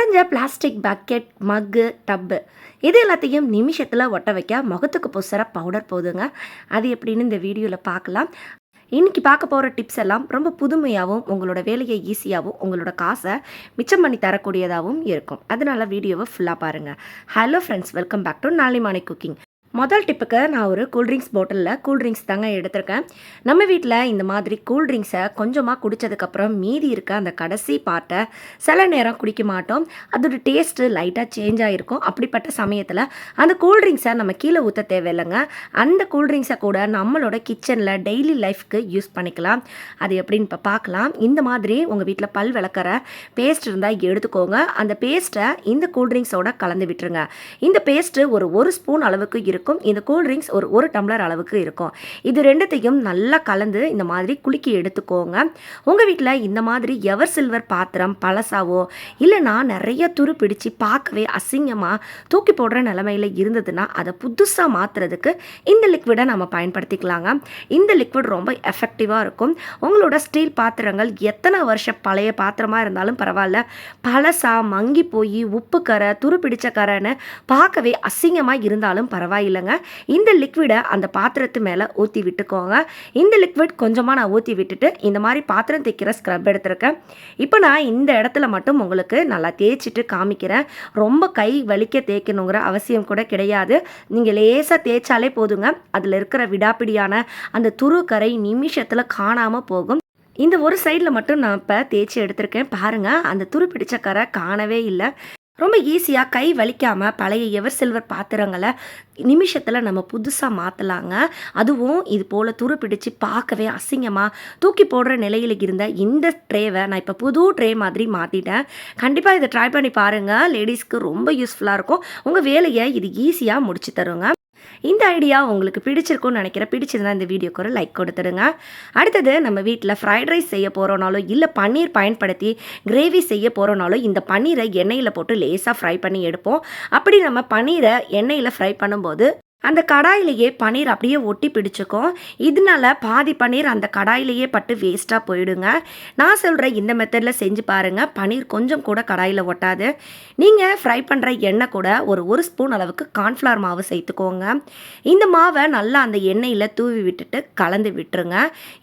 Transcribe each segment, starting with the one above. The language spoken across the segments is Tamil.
உடஞ்ச பிளாஸ்டிக் பக்கெட் மக்கு டப்பு இது எல்லாத்தையும் நிமிஷத்தில் ஒட்ட வைக்க முகத்துக்கு பூசுகிற பவுடர் போதுங்க. அது எப்படின்னு இந்த வீடியோவில் பார்க்கலாம். இன்றைக்கி பார்க்க போகிற டிப்ஸ் எல்லாம் ரொம்ப புதுமையாகவும் உங்களோட வேலையை ஈஸியாகவும் உங்களோட காசை மிச்சம் பண்ணி தரக்கூடியதாகவும் இருக்கும். அதனால வீடியோவை ஃபுல்லாக பாருங்கள் hello friends welcome back to நாளிமானை cooking முதல் டிப்புக்கு நான் ஒரு கூல்ட்ரிங்க்ஸ் பாட்டிலில் கூல்ட்ரிங்க்ஸ் தாங்க எடுத்திருக்கேன். நம்ம வீட்டில் இந்த மாதிரி கூல்ட்ரிங்க்ஸை கொஞ்சமாக குடித்ததுக்கப்புறம் மீதி இருக்க அந்த கடைசி பார்ட்டை சில நேரம் குடிக்க மாட்டோம். அதோட டேஸ்ட்டு லைட்டாக சேஞ்ச் ஆகிருக்கும் அப்படிப்பட்ட சமயத்தில் அந்த கூல்ட்ரிங்க்ஸை நம்ம கீழே ஊற்ற தேவையில்லைங்க. அந்த கூல்ட்ரிங்க்ஸை கூட நம்மளோட கிச்சனில் டெய்லி லைஃப்க்கு யூஸ் பண்ணிக்கலாம். அது எப்படின்னு இப்போ பார்க்கலாம் இந்த மாதிரி உங்கள் வீட்டில் பல் விளக்கிற பேஸ்ட் இருந்தால் எடுத்துக்கோங்க. அந்த பேஸ்ட்டை இந்த கூல்ட்ரிங்க்ஸோட கலந்து விட்டுருங்க. இந்த பேஸ்ட்டு ஒரு ஒரு ஸ்பூன் அளவுக்கு இருக்கும் இந்த கூல்ட்ரிங்க்ஸ் ஒரு ஒரு டம்ளர் அளவுக்கு இருக்கும். இது ரெண்டுத்தையும் நல்லா கலந்து இந்த மாதிரி குலுக்கி எடுத்துக்கோங்க. உங்கள் வீட்டில் இந்த மாதிரி எவர் சில்வர் பாத்திரம் பழசாவோ இல்லைனா நிறைய துரு பிடிச்சி பார்க்கவே அசிங்கமாக தூக்கி போடுற நிலமையில இருந்ததுன்னா அதை புதுசாக மாற்றுறதுக்கு இந்த லிக்விடை நம்ம பயன்படுத்திக்கலாங்க. இந்த லிக்விட் ரொம்ப எஃபெக்டிவாக இருக்கும். உங்களோட ஸ்டீல் பாத்திரங்கள் எத்தனை வருஷம் பழைய பாத்திரமாக இருந்தாலும் பரவாயில்ல. பழசா மங்கி போய் உப்பு கரை துரு பிடிச்ச கரைன்னு பார்க்கவே அசிங்கமாக இருந்தாலும் பரவாயில்லை. இல்லைங்க. இந்த லிக்விடை அந்த பாத்திரத்து மேலே ஊற்றி விட்டுக்கோங்க. இந்த லிக்விட் கொஞ்சமாக நான் ஊற்றி விட்டுட்டு இந்த மாதிரி பாத்திரம் தைக்கிற ஸ்க்ரப் எடுத்திருக்கேன். இப்போ நான் இந்த இடத்துல மட்டும் உங்களுக்கு நல்லா தேய்ச்சிட்டு காமிக்கிறேன். ரொம்ப கை வலிக்க தேய்க்கணுங்கிற அவசியம் கூட கிடையாது. நீங்கள் லேசாக தேய்ச்சாலே போதுங்க. அதில் இருக்கிற விடாப்பிடியான அந்த துரு கரை நிமிஷத்தில் காணாமல் போகும். இந்த ஒரு சைடில் மட்டும் நான் இப்போ தேய்ச்சி எடுத்திருக்கேன். பாருங்கள் அந்த துரு பிடிச்ச கரை காணவே இல்லை. ரொம்ப ஈஸியாக கை வலிக்காமல் பழைய எவர் சில்வர் பாத்திரங்களை நிமிஷத்தில் நம்ம புதுசாக மாற்றலாங்க அதுவும் இது போல் துரு பிடிச்சு பார்க்கவே அசிங்கமாக தூக்கி போடுற நிலையில் இருந்த இந்த ட்ரேவை நான் இப்போ புது ட்ரே மாதிரி மாற்றிட்டேன் கண்டிப்பாக இதை ட்ரை பண்ணி பாருங்கள் லேடிஸ்க்கு ரொம்ப யூஸ்ஃபுல்லாக இருக்கும். உங்கள் வேலையை இது ஈஸியாக முடிச்சு தருங்க. இந்த ஐடியா உங்களுக்கு பிடிச்சிருக்கும்னு நினைக்கிறேன். பிடிச்சிருந்தா இந்த வீடியோக்கு ஒரு லைக் கொடுத்துடுங்க அடுத்தது நம்ம வீட்டில் ஃப்ரைட் ரைஸ் செய்ய போகிறோனாலும் இல்லை பன்னீர் பயன்படுத்தி கிரேவி செய்ய போகிறோனாலும் இந்த பன்னீரை எண்ணெயில் போட்டு லேசாக ஃப்ரை பண்ணி எடுப்போம். அப்படி நம்ம பன்னீரை எண்ணெயில் ஃப்ரை பண்ணும்போது அந்த கடாயிலேயே பன்னீர் அப்படியே ஒட்டி பிடிச்சிக்கும். இதனால பாதி பன்னீர் அந்த கடாயிலேயே பட்டு வேஸ்ட்டாக போயிடுங்க. நான் சொல்கிற இந்த மெத்தடில் செஞ்சு பாருங்கள் பன்னீர் கொஞ்சம் கூட கடாயில் ஒட்டாது. நீங்கள் ஃப்ரை பண்ணுற எண்ணெய் கூட ஒரு ஒரு ஸ்பூன் அளவுக்கு கார்ன்ஃப்ளவர் மாவு சேர்த்துக்கோங்க. இந்த மாவை நல்லா அந்த எண்ணெயில் தூவி விட்டுட்டு கலந்து விட்டுருங்க.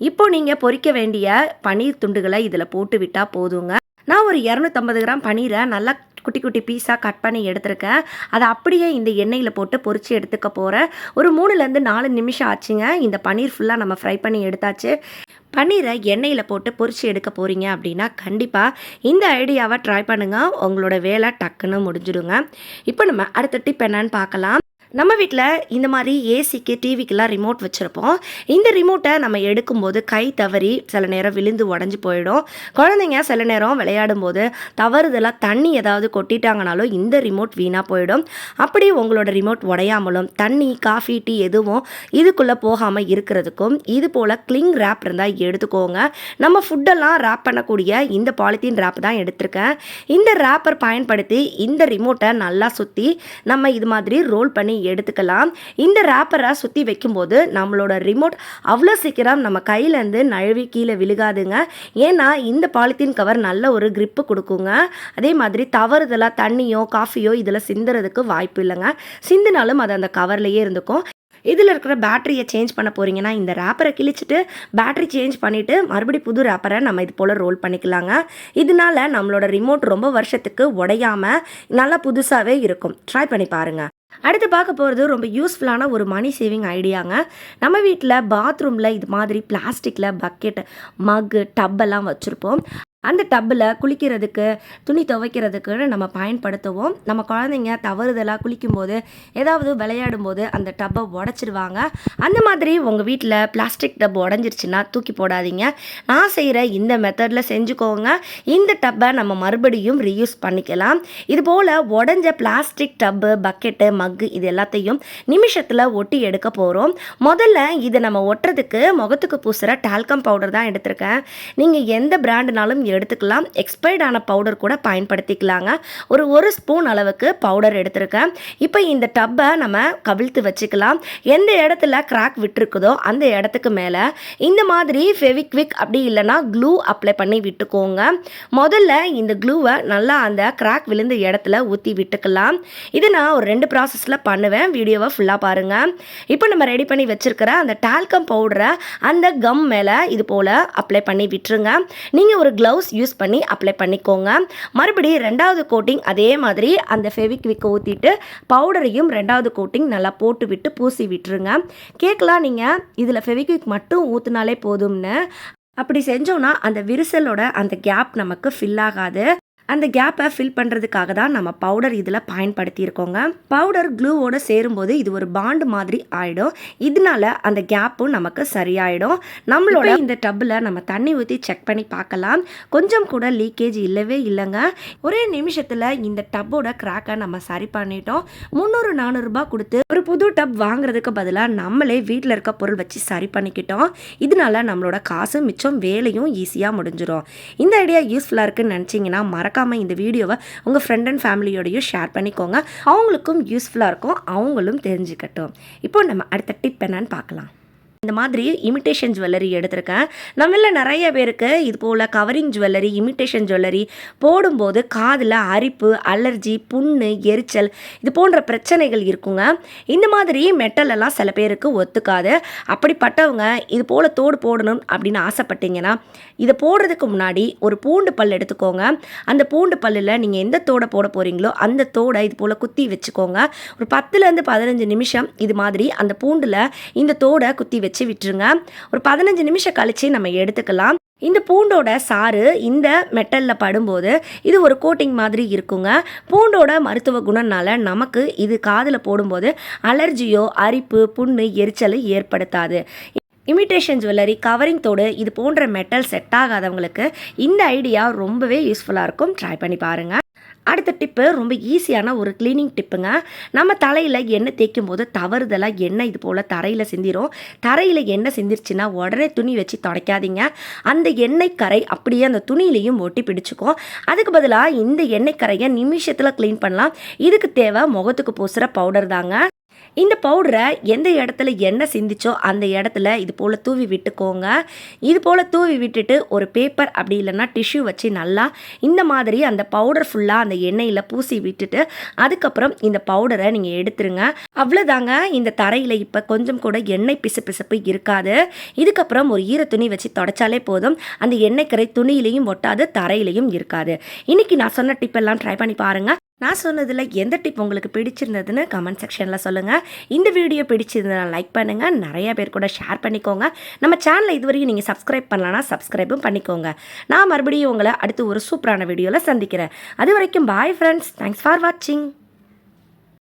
இப்போ நீங்கள் பொறிக்க வேண்டிய பன்னீர் துண்டுகளை இதில் போட்டு விட்டால் போதுங்க. நான் ஒரு இரநூத்தம்பது கிராம் பன்னீரை நல்லா குட்டி குட்டி பீஸாக கட் பண்ணி எடுத்திருக்கேன். அதை அப்படியே இந்த எண்ணெயில் போட்டு பொறிச்சு எடுத்துக்க போகிறேன் ஒரு மூணுலேருந்து நாலு நிமிஷம் ஆச்சுங்க. இந்த பன்னீர் ஃபுல்லாக நம்ம ஃப்ரை பண்ணி எடுத்தாச்சு. பன்னீரை எண்ணெயில் போட்டு பொறிச்சு எடுக்க போகிறீங்க அப்படின்னா கண்டிப்பாக இந்த ஐடியாவை ட்ரை பண்ணுங்கள் உங்களோட வேலை டக்குன்னு முடிஞ்சிடுங்க. இப்போ நம்ம அடுத்த டிப் என்னன்னு பார்க்கலாம். நம்ம வீட்டில் இந்த மாதிரி ஏசிக்கு டிவிக்கெலாம் ரிமோட் வச்சுருப்போம். இந்த ரிமோட்டை நம்ம எடுக்கும்போது கை தவறி சில நேரம் விழுந்து உடஞ்சி போயிடும். குழந்தைங்க சில நேரம் விளையாடும் போது தவறுதலாக தண்ணி ஏதாவது கொட்டிட்டாங்கனாலும் இந்த ரிமோட் வீணாக போயிடும். அப்படி உங்களோட ரிமோட் உடையாமலும் தண்ணி காஃபி டீ எதுவும் இதுக்குள்ளே போகாமல் இருக்கிறதுக்கும் இது போல் கிளிங் ரேப் இருந்தால் எடுத்துக்கோங்க. நம்ம ஃபுட்டெல்லாம் ரேப் பண்ணக்கூடிய இந்த பாலித்தீன் ரேப் தான் எடுத்திருக்கேன். இந்த ரேப்பர் பயன்படுத்தி இந்த ரிமோட்டை நல்லா சுற்றி நம்ம இது மாதிரி ரோல் பண்ணி எடுத்துக்கலாம். இந்த ரேப்பரை சுற்றி வைக்கும்போது நம்மளோட ரிமோட் அவ்வளோ சீக்கிரம் நம்ம கையிலேருந்து நழுவி கீழே விழுகாதுங்க. ஏன்னா இந்த பாலித்தீன் கவர் நல்ல ஒரு கிரிப்பு கொடுக்குங்க. அதே மாதிரி தவறுதலாக தண்ணியோ காஃபியோ இதில் சிந்துறதுக்கு வாய்ப்பு இல்லைங்க. சிந்தினாலும் அது அந்த கவர்லேயே இருந்துக்கும். இதில் இருக்கிற பேட்டரியை சேஞ்ச் பண்ண போகிறீங்கன்னா இந்த ரேப்பரை கிழிச்சிட்டு பேட்டரி சேஞ்ச் பண்ணிவிட்டு மறுபடி புது ரேப்பரை நம்ம இது போல் ரோல் பண்ணிக்கலாங்க. இதனால நம்மளோட ரிமோட் ரொம்ப வருஷத்துக்கு உடையாமல் நல்லா புதுசாகவே இருக்கும். ட்ரை பண்ணி பாருங்கள் அடுத்து பார்க்க போகிறது ரொம்ப யூஸ்ஃபுல்லான ஒரு மணி சேவிங் ஐடியாங்க நம்ம வீட்டில் பாத்ரூமில் இது மாதிரி பிளாஸ்டிக்கில் பக்கெட்டு மக்கு டப்பெல்லாம் வச்சுருப்போம். அந்த டப்பில் குளிக்கிறதுக்கு துணி துவைக்கிறதுக்குன்னு நம்ம பயன்படுத்துவோம். நம்ம குழந்தைங்க தவறுதலாக குளிக்கும்போது ஏதாவது விளையாடும் போது அந்த டப்பை உடச்சிருவாங்க. அந்த மாதிரி உங்கள் வீட்டில் பிளாஸ்டிக் டப் உடஞ்சிருச்சுன்னா தூக்கி போடாதீங்க. நான் செய்கிற இந்த மெத்தடில் செஞ்சுக்கோங்க. இந்த டப்பை நம்ம மறுபடியும் ரீயூஸ் பண்ணிக்கலாம். இது போல் உடஞ்ச பிளாஸ்டிக் டப்பு பக்கெட்டு மக்கு இது எல்லாத்தையும் நிமிஷத்தில் ஒட்டி எடுக்க போகிறோம் முதல்ல இதை நம்ம ஒட்டுறதுக்கு முகத்துக்கு பூசுகிற டால்கம் பவுடர் தான் எடுத்திருக்கேன். நீங்கள் எந்த பிராண்டுனாலும் எடுத்துக்கலாம். எக்ஸ்பைர்ட் ஆன பவுடர் கூட பயன்படுத்திக்கலாங்க. ஒரு ஒரு ஸ்பூன் அளவுக்கு பவுடர் எடுத்திருக்கேன். இப்போ இந்த டப்பை நம்ம கவிழ்த்து வச்சுக்கலாம். எந்த இடத்துல கிராக் விட்டுருக்குதோ அந்த இடத்துக்கு மேலே. இந்த மாதிரி ஃபெவிக்விக் அப்படி இல்லைன்னா க்ளூ அப்ளை பண்ணி விட்டுக்கோங்க. முதல்ல இந்த க்ளூவை நல்லா அந்த கிராக் விழுந்த இடத்துல ஊற்றி விட்டுக்கலாம். இது நான் ஒரு ரெண்டு ப்ராசஸில் பண்ணுவேன். வீடியோவை ஃபுல்லாக பாருங்கள் இப்போ நம்ம ரெடி பண்ணி வச்சுருக்கிற அந்த டால்கம் பவுடரை அந்த கம் மேலே இது போல் அப்ளை பண்ணி விட்டுருங்க. நீங்கள் ஒரு க்ளவுஸ் யூஸ் பண்ணி அப்ளை பண்ணிக்கோங்க. மறுபடியும் ரெண்டாவது கோட்டிங் அதே மாதிரி அந்த ஃபெவிக்விக்கை ஊற்றிட்டு பவுடரையும் ரெண்டாவது கோட்டிங் நல்லா போட்டு விட்டு பூசி விட்டுருங்க கேட்கலாம் நீங்கள் இதில் ஃபெவிக்விக் மட்டும் ஊற்றினாலே போதும்னு. அப்படி செஞ்சோன்னா அந்த விரிசலோட அந்த கேப் நமக்கு ஃபில் ஆகாது. அந்த கேப்பை ஃபில் பண்ணுறதுக்காக தான் நம்ம பவுடர் இதில் பயன்படுத்தியிருக்கோங்க. பவுடர் க்ளூவோட சேரும்போது இது ஒரு பாண்டு மாதிரி ஆகிடும் இதனால அந்த கேப்பும் நமக்கு சரியாயிடும். நம்மளோட இந்த டப்பில் நம்ம தண்ணி ஊற்றி செக் பண்ணி பார்க்கலாம். கொஞ்சம் கூட லீக்கேஜ் இல்லவே இல்லைங்க. ஒரே நிமிஷத்தில் இந்த டப்போட கிராக்கை நம்ம சரி பண்ணிட்டோம். முந்நூறு நானூறுரூபா கொடுத்து ஒரு புது டப் வாங்குறதுக்கு பதிலாக நம்மளே வீட்டில் இருக்க பொருள் வச்சு சரி பண்ணிக்கிட்டோம். இதனால நம்மளோட காசு மிச்சம் வேலையும் ஈஸியாக முடிஞ்சிடும் இந்த ஐடியா யூஸ்ஃபுல்லாக இருக்குன்னு நினச்சிங்கன்னா மறக்காமல் இந்த வீடியோவை உங்கள் ஃப்ரெண்ட் அண்ட் ஃபேமிலியோடையும் ஷேர் பண்ணிக்கோங்க. அவங்களுக்கும் யூஸ்ஃபுல்லாக இருக்கும். அவங்களும் தெரிஞ்சுக்கட்டும். இப்போ நம்ம அடுத்த டிப் என்னன்னு பார்க்கலாம். இந்த மாதிரி இமிட்டேஷன் ஜுவல்லரி எடுத்திருக்கேன். நம்மள நிறைய பேருக்கு இது போல் கவரிங் ஜுவல்லரி இமிட்டேஷன் ஜுவல்லரி போடும்போது காதில் அரிப்பு அலர்ஜி புண்ணு எரிச்சல் இது போன்ற பிரச்சனைகள் இருக்குங்க. இந்த மாதிரி மெட்டல் எல்லாம் சில பேருக்கு ஒத்துக்காது. அப்படிப்பட்டவங்க இது போல் தோடு போடணும் அப்படின்னு ஆசைப்பட்டீங்கன்னா இதை போடுறதுக்கு முன்னாடி ஒரு பூண்டு பல் எடுத்துக்கோங்க. அந்த பூண்டு பல்லில் நீங்கள் எந்த தோடை போட போகிறீங்களோ அந்த தோடை இது போல் குத்தி வச்சுக்கோங்க. ஒரு பத்துலேருந்து பதினஞ்சு நிமிஷம் இது மாதிரி அந்த பூண்டில் இந்த தோடை குத்தி வச்சு விட்டுருங்க. ஒரு பதினஞ்சு நிமிஷம் கழித்து நம்ம எடுத்துக்கலாம். இந்த பூண்டோட சாறு இந்த மெட்டலில் படும்போது இது ஒரு கோட்டிங் மாதிரி இருக்குங்க. பூண்டோட மருத்துவ குணம்னால நமக்கு இது காதில் போடும்போது அலர்ஜியோ அரிப்பு புண்ணு எரிச்சலை ஏற்படுத்தாது. இமிட்டேஷன் ஜுவல்லரி கவரிங் தோடு இது போன்ற மெட்டல் செட் ஆகாதவங்களுக்கு இந்த ஐடியா ரொம்பவே யூஸ்ஃபுல்லாக இருக்கும். ட்ரை பண்ணி பாருங்கள் அடுத்த டிப்பு ரொம்ப ஈஸியான ஒரு க்ளீனிங் டிப்புங்க நம்ம தலையில் எண்ணெய் தேய்க்கும் போது தவறுதலாக எண்ணெய் இது போல் தரையில் சிந்திரும். தரையில் எண்ணெய் சிந்திருச்சுன்னா உடனே துணி வச்சு துடைக்காதீங்க. அந்த எண்ணெய் கரை அப்படியே அந்த துணியிலையும் ஒட்டி பிடிச்சிக்கும். அதுக்கு பதிலாக இந்த எண்ணெய் கரையை நிமிஷத்தில் க்ளீன் பண்ணலாம். இதுக்கு தேவை முகத்துக்கு பூசுகிற பவுடர் தாங்க. இந்த பவுடரை எந்த இடத்துல என்ன சிந்திச்சோ அந்த இடத்துல இது போல் தூவி விட்டுக்கோங்க. இது போல் தூவி விட்டுட்டு ஒரு பேப்பர் அப்படி இல்லைன்னா டிஷ்யூ வச்சு நல்லா இந்த மாதிரி அந்த பவுடர் ஃபுல்லாக அந்த எண்ணெயில் பூசி விட்டுட்டு அதுக்கப்புறம் இந்த பவுடரை நீங்கள் எடுத்துருங்க. அவ்வளோதாங்க இந்த தரையில் இப்போ கொஞ்சம் கூட எண்ணெய் பிசு பிசுப்பு இருக்காது. இதுக்கப்புறம் ஒரு ஈர துணி வச்சு தொடச்சாலே போதும். அந்த எண்ணெய் கரை துணியிலையும் ஒட்டாது தரையிலையும் இருக்காது. இன்னைக்கு நான் சொன்ன டிப்பெல்லாம் ட்ரை பண்ணி பாருங்கள் நான் சொன்னதில் எந்த டிப் உங்களுக்கு பிடிச்சிருந்ததுன்னு கமெண்ட் செக்ஷனில் சொல்லுங்கள் இந்த வீடியோ பிடிச்சிருந்தா லைக் பண்ணுங்கள் நிறையா பேர் கூட ஷேர் பண்ணிக்கோங்க. நம்ம சேனலை இதுவரைக்கும் நீங்கள் சப்ஸ்கிரைப் பண்ணலன்னா சப்ஸ்கிரைபும் பண்ணிக்கோங்க. நான் மறுபடியும் உங்களை அடுத்து ஒரு சூப்பரான வீடியோவில் சந்திக்கிறேன். அது வரைக்கும் பாய் ஃப்ரெண்ட்ஸ் தேங்க்ஸ் ஃபார் வாட்சிங்